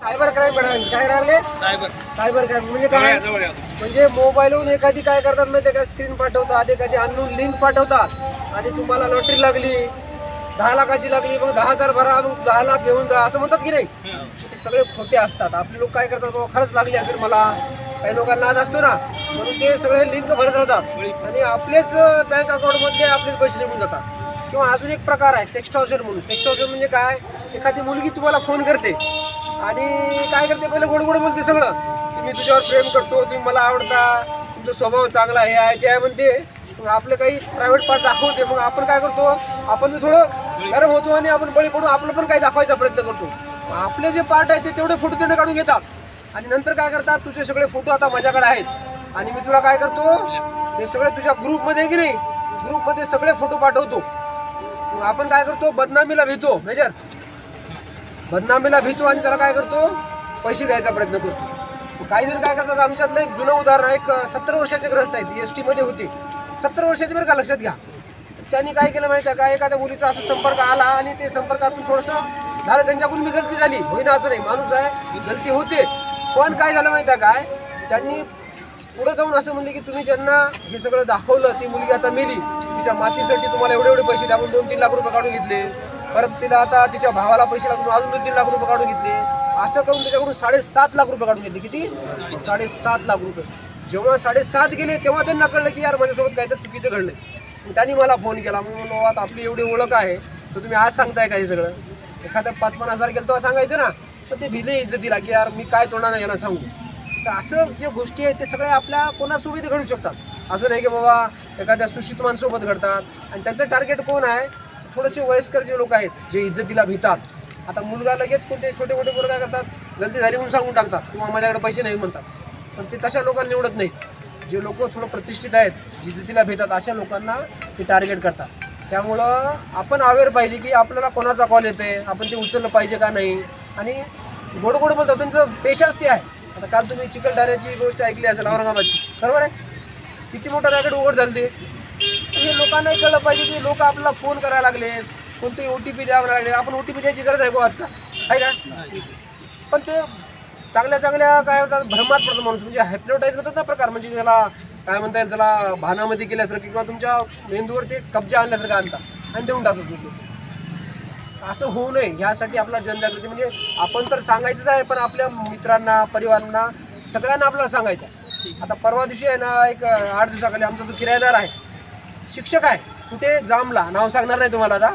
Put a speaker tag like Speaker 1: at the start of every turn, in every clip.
Speaker 1: Cyber crime घडाले काय राहिले
Speaker 2: cyber.
Speaker 1: Cyber crime. म्हणजे काय. म्हणजे एखादी काय करतात माहिती का? स्क्रीन पाठवतात एखादी अननोन लिंक पाठवतात. आणि तुम्हाला लॉटरी लागली दहा लाखाची लागली मग दहा हजार भरा मग दहा लाख घेऊन जा असं म्हणतात की नाही? सगळे खोटे असतात. आपले लोक काय करतात? बाबा खरंच लागली असेल मला. काही लोकांना नाद असतो ना म्हणून ते सगळे लिंक भरत राहतात. आणि आपलेच बँक अकाउंटमधले आपलेच पैसे निघून जातात. किंवा अजून एक प्रकार आहे सेक्स्टॉर्शन म्हणून. सेक्स्टॉर्शन म्हणजे काय? एखादी मुलगी तुम्हाला फोन करते. आणि काय करते? पहिले गोड गोड बोलते सगळं. की मी तुझ्यावर प्रेम करतो तुम्ही मला आवडता तुमचा स्वभाव चांगला हे आहे ते आहे म्हणते. मग आपलं काही प्रायव्हेट पार्ट दाखवते. मग आपण काय करतो? आपण बी थोडं गरम होतो आणि आपण बळी पडून आपलं पण काही दाखवायचा प्रयत्न करतो. मग आपले जे पार्ट आहे ते तेवढे फोटो तिथे काढून घेतात. आणि नंतर काय करतात तुझे सगळे फोटो आता माझ्याकडे आहेत. आणि मी तुला काय करतो ते सगळे तुझ्या ग्रुपमध्ये की नाही ग्रुपमध्ये सगळे फोटो पाठवतो. मग आपण काय करतो बदनामीला भीतो मेजर. बदनामीला भीतो आणि त्याला काय करतो पैसे द्यायचा प्रयत्न करतो. काही जण काय करतात आमच्यातलं एक जुनं उदाहरण एक सत्तर वर्षाचे ग्रस्त आहेत एस टीमध्ये होते. सत्तर वर्षाचे बरं का लक्षात घ्या. त्यांनी काय केलं माहिती आहे का एखाद्या मुलीचा असा संपर्क आला आणि ते संपर्कातून थोडंसं झालं त्यांच्याकडून मी गलती झाली. होईना असं नाही माणूस आहे गलती होते. पण काय झालं माहिती आहे काय? त्यांनी पुढे जाऊन असं म्हणले की तुम्ही ज्यांना हे सगळं दाखवलं ती मुलगी आता मेली. तिच्या मातीसाठी तुम्हाला एवढे एवढे पैसे द्या आपण दोन तीन लाख रुपये काढून घेतले. परत तिला आता तिच्या भावाला पैसे लागून अजून दोन तीन लाख रुपये काढून घेतले. असं करून त्याच्याकडून साडेसात लाख रुपये काढून घेतले. किती? साडेसात लाख रुपये. जेव्हा साडेसात गेले तेव्हा त्यांना कळलं की यार माझ्यासोबत काय तर चुकीचं घडलं मग त्यांनी मला फोन केला. मग म्हणलो आता आपली एवढी ओळख आहे. तर तुम्ही आज सांगताय का हे सगळं? एखादं पाच पन्नास हजार गेलं तेव्हा सांगायचं ना. पण ते भिले इज्जतीला की यार मी काय तोंडाने याला सांगू? तर असं जे गोष्टी आहेत ते सगळ्या आपल्या कोणासोबत घडू शकतात. असं नाही की बाबा एखाद्या सुशितमानसोबत घडतात. आणि त्यांचं टार्गेट कोण आहे? थोडेसे वयस्कर जे लोक आहेत जे इज्जतीला भितात. आता मुलगा लगेच कोणते छोटे मोठे मुलं काय करतात? गलती झाली म्हणून सांगून टाकतात. किंवा माझ्याकडे पैसे नाही म्हणतात. पण ते तशा लोकांना निवडत नाहीत. जे लोक थोडं प्रतिष्ठित आहेत इज्जतीला भेतात अशा लोकांना ते टार्गेट करतात. त्यामुळं आपण अवेअर पाहिजे की आपल्याला कोणाचा कॉल येते आपण ते उचललं पाहिजे का नाही? आणि गोड गोड बोलतो तुमचं पेशास्ती ते आहे. आता काल तुम्ही चिकलठाण्याची गोष्ट ऐकली असेल औरंगाबादची. बरोबर आहे? किती मोठं रॅकेट उघड झालं ते. हे लोकांना कळलं पाहिजे की लोक आपल्याला फोन करायला लागले. कोणते ओ टी पी द्यावं लागले. आपण ओ टी पी द्यायची गरज आहे गो हो आजकाल? आहे का पण ते चांगल्या चांगल्या काय म्हणतात भ्रमात पडतो माणूस. म्हणजे हॅप्नोटाईज म्हणतात ना प्रकार. म्हणजे त्याला काय म्हणता येईल त्याला भानामध्ये केल्यासारखं किंवा तुमच्या मेंदूवर ते कब्जा आणल्यासारखं आणता आणि देऊन टाकतो असं होऊ नये यासाठी आपला जनजागृती म्हणजे आपण तर सांगायचंच आहे पण आपल्या मित्रांना परिवारांना सगळ्यांना आपल्याला सांगायचं आहे. आता परवा दिवशी आहे ना एक आठ दिवसाखाली आमचा तो किरायदार आहे शिक्षक आहे कुठे? जामला. नाव सांगणार नाही तुम्हाला आता.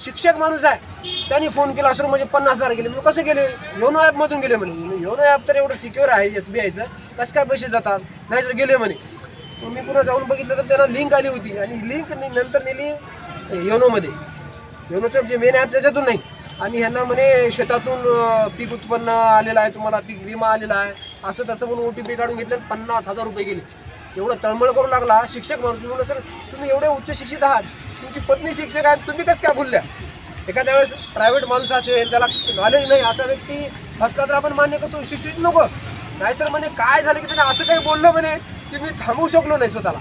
Speaker 1: शिक्षक माणूस आहे. त्यांनी फोन केला असं म्हणजे पन्नास हजार गेले. म्हणजे कसं गेले? योनो ॲपमधून गेले म्हणे. योनो ॲप तर एवढं सिक्युअर आहे एस बी आयचं कसं काय पैसे जातात? नाही तर गेले म्हणे. मी पुन्हा जाऊन बघितलं तर त्यांना लिंक आली होती. आणि लिंक नंतर नेली योनोमध्ये. योनोचं जे मेन ॲप त्याच्यातून नाही. आणि ह्यांना म्हणे शेतातून पीक उत्पन्न आलेलं आहे तुम्हाला पीक विमा आलेला आहे. असं तसं म्हणून ओ टी पी काढून घेतलं आणि पन्नास हजार रुपये गेले. एवढं तळमळ करू लागला शिक्षक माणूस म्हणलं सर तुम्ही एवढे उच्च शिक्षित आहात. तुमची पत्नी शिक्षक आहेत तुम्ही कसं काय बोलल्या? एखाद्या वेळेस प्रायव्हेट माणूस असेल त्याला नॉलेज नाही असा व्यक्ती असला तर आपण मान्य करतो शिक्षित नको. नाही सर म्हणे काय झालं की त्याने असं काही बोललं म्हणे की मी थांबवू शकलो नाही स्वतःला.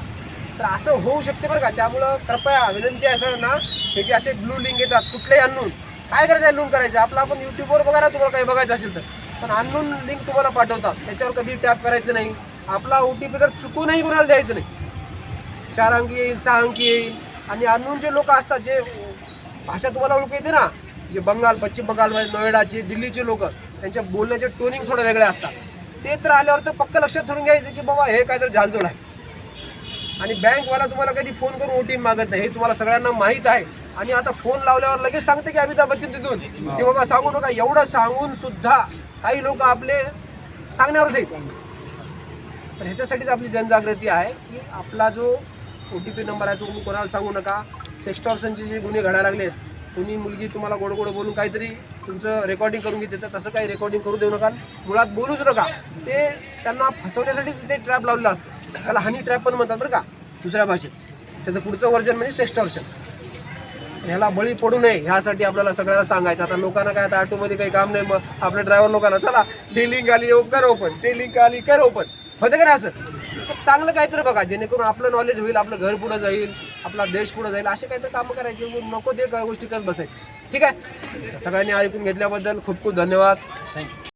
Speaker 1: तर असं होऊ शकते बरं का. त्यामुळं कृपया विनंती आहे सगळ्यांना त्याचे असे ब्लू लिंक येतात कुठलेही आणून काय करायचं आहे लून करायचं? आपलं आपण यूट्यूबवर बघा ना तुम्हाला काही बघायचं असेल तर. पण अननोन लिंक तुम्हाला पाठवतात. त्याच्यावर कधी टॅप करायचं नाही. आपला ओ टी पी तर चुकूनही कुणाला द्यायचं नाही. चार अंकी येईल सहा अंकी येईल. आणि अननोन जे लोक असतात जे भाषा तुम्हाला ओळख येते ना जे बंगाल पश्चिम बंगाल नोएडाचे दिल्लीचे लोक त्यांच्या बोलण्याचे टोनिंग थोडं वेगळे असतात. ते तर आल्यावर तर पक्क लक्षात ठेवून घ्यायचं की बाबा हे काहीतरी झालतोल आहे. आणि बँकवाला तुम्हाला कधी फोन करून ओटीपी मागत नाही हे तुम्हाला सगळ्यांना माहीत आहे. आणि आता फोन लावल्यावर लगेच सांगते की अमिताभ बच्चन तिथून. की बाबा सांगू नका एवढं सांगून सुद्धा काही लोक आपले सांगण्यावरच आहेत तर ह्याच्यासाठीच आपली जनजागृती आहे की आपला जो ओ टी पी नंबर आहे तो तुम्ही कोणाला सांगू नका. सेक्स्टॉर्सनचे जे गुन्हे घडायला लागलेत कुणी मुलगी तुम्हाला गोड गोड बोलून काहीतरी तुमचं रेकॉर्डिंग करून घेते तर तसं काही रेकॉर्डिंग करू देऊ नका. मुळात बोलूच नका. ते त्यांना फसवण्यासाठीच ते ट्रॅप लावलेलं असतं. त्याला हनी ट्रॅप पण म्हणतात बरं का दुसऱ्या भाषेत. त्याचं पुढचं वर्जन म्हणजे श्रेष्ठ वर्जन ह्याला बळी पडू नये ह्यासाठी आपल्याला सगळ्याला सांगायचं. आता लोकांना काय आता ऑटोमध्ये काही काम नाही मग आपल्या ड्रायव्हर लोकांना चला ते लिंक आली ओप कर ओपन ते लिंक आली कर ओपन होतं का नाही असं? चांगलं काहीतरी बघा जेणेकरून आपलं नॉलेज होईल आपलं घर पुढं जाईल आपला देश पुढं जाईल असे काहीतरी कामं करायचे. नको ते गोष्टी करत बसायचे. ठीक आहे? सगळ्यांनी ऐकून घेतल्याबद्दल खूप खूप धन्यवाद.
Speaker 2: थँक्यू